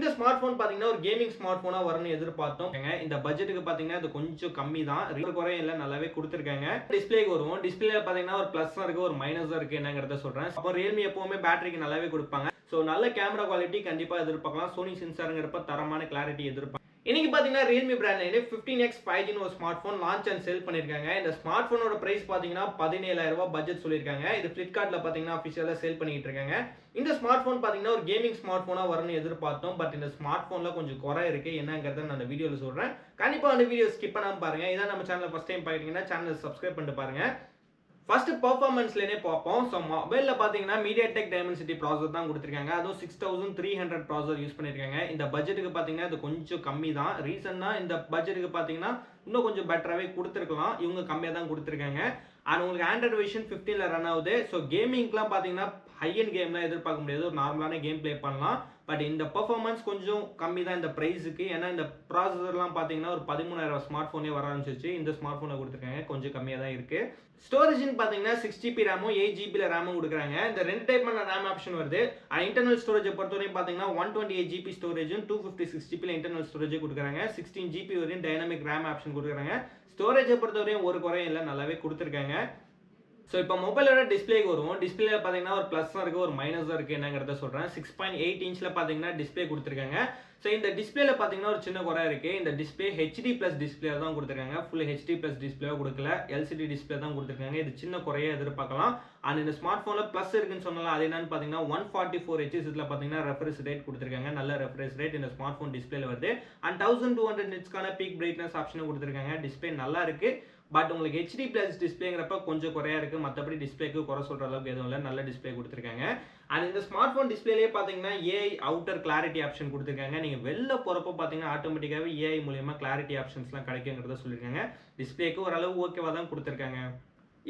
இந்த smart phone பார்த்தீங்கன்னா ஒரு கேமிங் ஸ்மார்ட் ஃபோனாக வரும்னு எதிர்பார்த்தோம். இந்த பட்ஜெட்டுக்கு பார்த்தீங்கன்னா அது கொஞ்சம் கம்மி தான் ரெண்டு குறையும் இல்லை நல்லாவே கொடுத்துருக்காங்க. டிஸ்பிளேக்கு வருவோம். டிஸ்பிளே பார்த்தீங்கன்னா ஒரு ப்ளஸ் இருக்கு ஒரு மைனஸ் இருக்கு என்னங்கிறத சொல்றேன். அப்போ ரியல்மி எப்பவுமே பேட்டரிக்கு நல்லாவே கொடுப்பாங்க. ஸோ நல்ல கேமரா குவாலிட்டி கண்டிப்பாக எதிர்பார்க்கலாம். சோனி சென்சாருங்கிறப்ப தரமான கிளாரிட்டி எதிர்பார்க்கலாம். இன்னைக்கு பார்த்தீங்கன்னா ரியல்மி பிராண்ட்லேயே ஃபிஃப்டீன் எக்ஸ் ஃபைவ் ஜின்னு ஒரு smart phone launch and sell பண்ணியிருக்காங்க இந்த ஸ்மார்ட் ஃபோனோட ப்ரைஸ் பார்த்தீங்கன்னா பதினேழாயிரம் ரூபாய் பட்ஜெட் சொல்லியிருக்காங்க இது ஃபிளிப்கார்ட்டில் பார்த்தீங்கன்னா அஃபிஷியலாக சேல் பண்ணிட்டு இருக்காங்க. இந்த ஸ்மார்ட் ஃபோன் பார்த்தீங்கன்னா ஒரு கேமிங் ஸ்மார்ட் ஃபோனாக வரும்னு எதிர்பார்த்தோம். பட் இந்த ஸ்மார்ட் ஃபோனில் கொஞ்சம் குறை இருக்குது என்னங்கிறத நான் அந்த வீடியோவில் சொல்கிறேன் கண்டிப்பாக அந்த வீடியோ ஸ்கிப் பண்ணாமல் பாருங்கள் இதான் நம்ம சேனலில் ஃபஸ்ட் டைம் பார்க்குறீங்கன்னா சேனல் சப்ஸ்கிரைப் பண்ணிட்டு பாருங்கள் ஃபர்ஸ்ட் பர்ஃபார்மன்ஸ்லேயே பார்ப்போம். ஸோ மொபைலில் பார்த்தீங்கன்னா மீடியா டெக் டைமென்சிட்டி ப்ராசர் தான் கொடுத்துருக்காங்க. அதுவும் six thousand three hundred processor use பண்ணியிருக்காங்க இந்த பட்ஜெட்டுக்கு பார்த்தீங்கன்னா அது கொஞ்சம் கம்மி தான் ரீசன்னா இந்த பட்ஜெட்டுக்கு பார்த்தீங்கன்னா இன்னும் கொஞ்சம் பெட்டராகவே கொடுத்துருக்கலாம். இவங்க கம்மியாக தான் கொடுத்துருக்காங்க. அண்ட் உங்களுக்கு ஆண்ட்ராய்டு வெர்ஷன் ஃபிஃப்டீனில் ரன் ஆகுது. ஸோ கேமிங்க்குலாம் பார்த்தீங்கன்னா ஹை அண்ட் கேம்லாம் எதிர்பார்க்க முடியாது. ஒரு நார்மலான கேம் ப்ளே பண்ணலாம். பட் இந்த பர்ஃபார்மன்ஸ் கொஞ்சம் கம்மி தான் இந்த ப்ரைஸுக்கு ஏன்னா இந்த ப்ராசஸர்லாம் பார்த்தீங்கன்னா ஒரு பதிமூணாயிரம் ஸ்மார்ட் ஃபோனே வர ஆரம்பிச்சிருச்சு. இந்த ஸ்மார்ட் ஃபோனை கொடுத்துருக்காங்க. கொஞ்சம் கம்மியாக தான் இருக்குது ஸ்டோரேஜ்னு பார்த்தீங்கன்னா சிக்ஸ் ஜிபி ரேமும் எயிட் ஜிபியில் ரேமும் கொடுக்குறாங்க. இந்த ரெண்டு டைப்பான ரேம் ஆப்ஷன் வருது. இன்டர்னல் ஸ்டோரேஜை பொறுத்தவரையும் பார்த்தீங்கன்னா ஒன் டுவெண்ட்டி எயிட் ஜிபி ஸ்டோரேஜும் டூ ஃபிஃப்டி சிக்ஸ் ஜிபியில் இன்டர்னல் ஸ்டோரேஜ் கொடுக்குறாங்க. சிக்ஸ்டீன் ஜிபி வரையும் டைனமிக் ரேம் ஆப்ஷன் கொடுக்குறாங்க. ஸ்டோரேஜை பொறுத்தவரையும் ஒரு குறையும் இல்லை. நல்லாவே கொடுத்துருக்காங்க. ஸோ இப்போ மொபைலோட டிஸ்பிளேக்கு வருவோம். டிஸ்பிளேல பார்த்தீங்கன்னா ஒரு ப்ளஸ் இருக்குது ஒரு மைனஸ் இருக்குது என்னங்கிறத சொல்கிறேன் சிக்ஸ் பாயிண்ட் எயிட் இன்ச்சில் பார்த்தீங்கன்னா டிஸ்பிளே கொடுத்துருக்காங்க. ஸோ இந்த டிஸ்பிளேல பார்த்தீங்கன்னா ஒரு சின்ன குறை இருக்குது இந்த டிஸ்பிளே ஹெச்டி ப்ளஸ் டிஸ்பிளே தான் கொடுத்துருக்காங்க. ஃபுல் ஹெச்டி ப்ளஸ் டிஸ்பிளே கொடுக்கல. எல்சிடி டிஸ்பிளே தான் கொடுத்துருக்காங்க. இது சின்ன குறைய எதிர்பார்க்கலாம். அண்ட் இந்த ஸ்மார்ட் ஃபோனில் ப்ளஸ் இருக்குன்னு சொன்னால அது என்னன்னு பார்த்தீங்கன்னா ஒன் ஃபார்ட்டி ஃபோர் ஹெச்எஸ் இதில் பார்த்தீங்கன்னா ரெஃப்ரெஷ் ரேட் கொடுத்துருக்காங்க. நல்ல ரெஃப்ரெஷ் ரேட் இந்த ஸ்மார்ட் ஃபோன் டிஸ்பிளேல வருது. அண்ட் தௌசண்ட் டூ ஹண்ட்ரட் நிட்ஸ்க்கான பீக் பிரைட்னஸ் ஆப்ஷனும் கொடுத்துருக்காங்க. டிஸ்பிளே நல்லா இருக்குது பட் உங்களுக்கு ஹெச்டி பிளஸ் டிஸ்பிளேங்கிறப்ப கொஞ்சம் குறையா இருக்குது மற்றபடி டிஸ்பிளேக்கு குறை சொல்கிற அளவுக்கு எதுவும் இல்லை. நல்ல டிஸ்பிளே கொடுத்துருக்காங்க. அது இந்த ஸ்மார்ட் ஃபோன் டிஸ்பிளேலேயே பார்த்தீங்கன்னா ஏஐ அவுட்டர் கிளாரிட்டி ஆப்ஷன் கொடுத்துருக்காங்க. நீங்கள் வெளில போகிறப்ப பார்த்தீங்கன்னா ஆட்டோமேட்டிக்காகவே ஏஐ மூலியமாக கிளாரிட்டி ஆப்ஷன்ஸ்லாம் கிடைக்குங்கிறத சொல்லியிருக்காங்க. டிஸ்பிளேக்கு ஓரளவு ஓகேவாக தான் கொடுத்துருக்காங்க.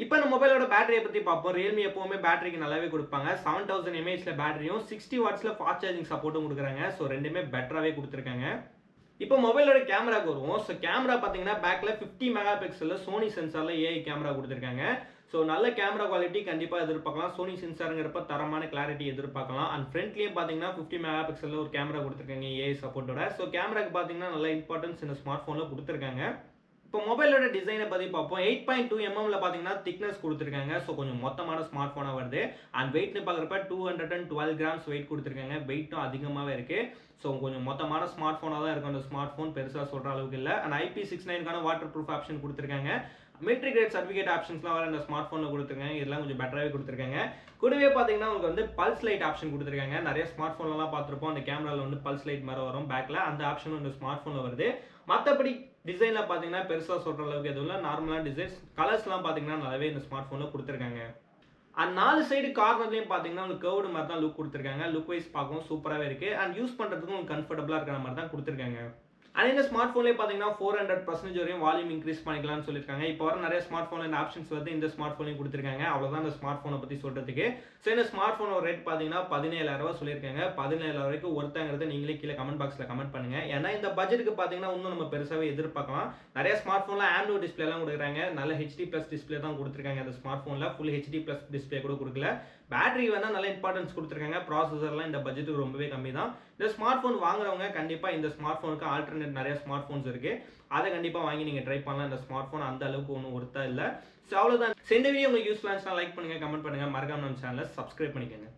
இப்போ நம்ம மொபைலோட பேட்டரியை பற்றி பார்ப்போம். ரியல்மி எப்பவுமே பேட்டரிக்கு நல்லாவே கொடுப்பாங்க. செவன் தௌசண்ட் எம்ஏஹெச்ல பேட்டரியும் சிக்ஸ்டி வாட்ஸில் ஃபாஸ்ட் சார்ஜிங் சப்போர்ட்டும் கொடுக்குறாங்க. ஸோ ரெண்டுமே பெட்டராகவே கொடுத்துருக்காங்க. இப்போ மொபைலோட கேமராக்கு வருவோம். ஸோ கேமரா பார்த்தீங்கன்னா பேக்கில் ஃபிஃப்டி மெகா பிக்சலில் சோனி சென்சாரில் ஏஐ கேமரா கொடுத்துருக்காங்க. ஸோ நல்ல கேமரா குவாலிட்டி கண்டிப்பாக எதிர்பார்க்கலாம். சோனி சென்சாருங்கிறப்ப தரமான கிளாரிட்டி எதிர்பார்க்கலாம். அண்ட் ஃப்ரண்ட்லேயே பார்த்தீங்கன்னா ஃபிஃப்டி மெகா பிக்சலில் ஒரு கேமரா கொடுத்துருக்காங்க ஏஐ சப்போர்ட்டோட ஸோ கேமராக்கு பார்த்தீங்கன்னா நல்ல இம்பார்ட்டன்ஸ் இந்த ஸ்மார்ட் ஃபோனில் கொடுத்துருக்காங்க. இப்போ மொபைலோட டிசைனை பற்றி பார்ப்போம். எயிட் பாயிண்ட் டூ எம்எம்ல பார்த்தீங்கன்னா திக்னஸ் கொடுத்துருக்காங்க. ஸோ கொஞ்சம் மொத்தமான ஸ்மார்ட் ஃபோனாக வருது. அண்ட் வெயிட்னு பார்க்குறப்ப two hundred and twelve grams weight கொடுத்துருக்காங்க வெயிட்டும் அதிகமாகவே இருக்குது ஸோ கொஞ்சம் மொத்தமான ஸ்மார்ட் ஃபோனாக தான் இருக்கும். அந்த ஸ்மார்ட் ஃபோன் பெருசாக சொல்கிற அளவுக்கு இல்லை. அண்ட் ஐபி சிக்ஸ் நைனுக்கான வாட்டர் ப்ரூஃப் ஆப்ஷன் கொடுத்துருக்காங்க. மிலிட்ரி கிரேட் சர்டிஃபிகேட் ஆப்ஷன்ஸ்லாம் வர இந்த ஸ்மார்ட் ஃபோனில் கொடுத்துருக்காங்க. இதெல்லாம் கொஞ்சம் பெட்டராகவே கொடுத்துருக்காங்க. கூடவே பார்த்தீங்கன்னா உங்களுக்கு வந்து பல்ஸ் லைட் ஆப்ஷன் கொடுத்துருக்காங்க. நிறைய ஸ்மார்ட் ஃபோன்லாம் பார்த்துருப்போம். அந்த கேமராவில் வந்து பல்ஸ் லைட் மாதிரி வரும். பேக்கில் அந்த ஆப்ஷனும் இந்த ஸ்மார்ட் ஃபோனில் வருது. மற்றபடி டிசைனில் பார்த்தீங்கன்னா பெருசாக சொல்கிற அளவுக்கு எதுவும் இல்லை. நார்மலான டிசைன்ஸ் கலர்ஸ்லாம் பார்த்தீங்கன்னா நல்லாவே இந்த ஸ்மார்ட் ஃபோனில் கொடுத்துருக்காங்க. அண்ட் நாலு சைடு கார்னர்லையும் பார்த்தீங்கன்னா உங்களுக்கு கேர்டு மாதிரி தான் லுக் கொடுத்துருக்காங்க. லுக் வைஸ் பார்க்கவும் சூப்பராகவே இருக்குது அண்ட் யூஸ் பண்ணுறதுக்கும் உங்களுக்கு கம்ஃபர்டபுளாக இருக்கிற மாதிரி தான் கொடுத்துருக்காங்க. அண்ட் இந்த ஸ்மார்ட் ஃபோன்லேயே பார்த்தீங்கன்னா ஃபோர் ஹண்ட்ரட் பர்சன்டேஜ் வரையும் வால்யூம் இன்க்ரீஸ் பண்ணிக்கலாம்னு சொல்லியிருக்காங்க. இப்போ வர நிறைய ஸ்மார்ட் ஃபோனில் இந்த ஆப்ஷன்ஸ் வந்து இந்த ஸ்மார்ட் ஃபோனையும் கொடுத்துருக்காங்க. அவ்வளோதான் இந்த ஸ்மார்ட் ஃபோனை பற்றி சொல்கிறதுக்கு ஸோ இந்த ஸ்மார்ட் ஃபோனோட ரேட் பார்த்தீங்கன்னா பதினேழாயிரம் ரூபா சொல்லியிருக்காங்க. பதினேழாயிரம் வரைக்கும் ஒருத்தங்கிறத நீங்களே கீழே கமெண்ட் பாக்ஸில் கமெண்ட் பண்ணுங்க. ஏன்னா இந்த பட்ஜெட்டுக்கு பார்த்தீங்கன்னா இன்னும் நம்ம பெருசாகவே எதிர்பார்க்கலாம். நிறைய ஸ்மார்ட் ஃபோனில் ஆண்ட்ராய்ட் டிஸ்பிளேலாம் கொடுக்குறாங்க. நல்ல ஹெச்டி ப்ளஸ் டிஸ்பிளே தான் கொடுத்துருக்காங்க அந்த ஸ்மார்ட் ஃபோனில் ஃபுல் ஹெச்டி ப்ளஸ் டிஸ்பிளே கூட கொடுக்கல. பேட்டரி வேணால் நல்ல இம்பார்ட்டன்ஸ் கொடுத்துருக்காங்க. ப்ராசஸர்லாம் இந்த பட்ஜெட்டுக்கு ரொம்பவே கம்மி தான் இந்த ஸ்மார்ட் ஃபோன் வாங்குறவங்க கண்டிப்பாக இந்த ஸ்மார்ட் ஃபோனுக்கு ஆல்டர்னேட் நிறைய ஸ்மார்ட் ஃபோன்ஸ் இருக்குது அதை கண்டிப்பாக வாங்கி நீங்கள் ட்ரை பண்ணலாம். இந்த ஸ்மார்ட் ஃபோன் அந்த அளவுக்கு ஒன்றும் ஒருத்தா இல்லை. ஸோ அவ்வளோதான் இந்த வீடியோ உங்களுக்கு யூஸ்ஃபுல்லாக லைக் பண்ணுங்கள் கமெண்ட் பண்ணுங்கள் மறக்காம நம்ம சேனலை சப்ஸ்கிரைப் பண்ணிக்கோங்க.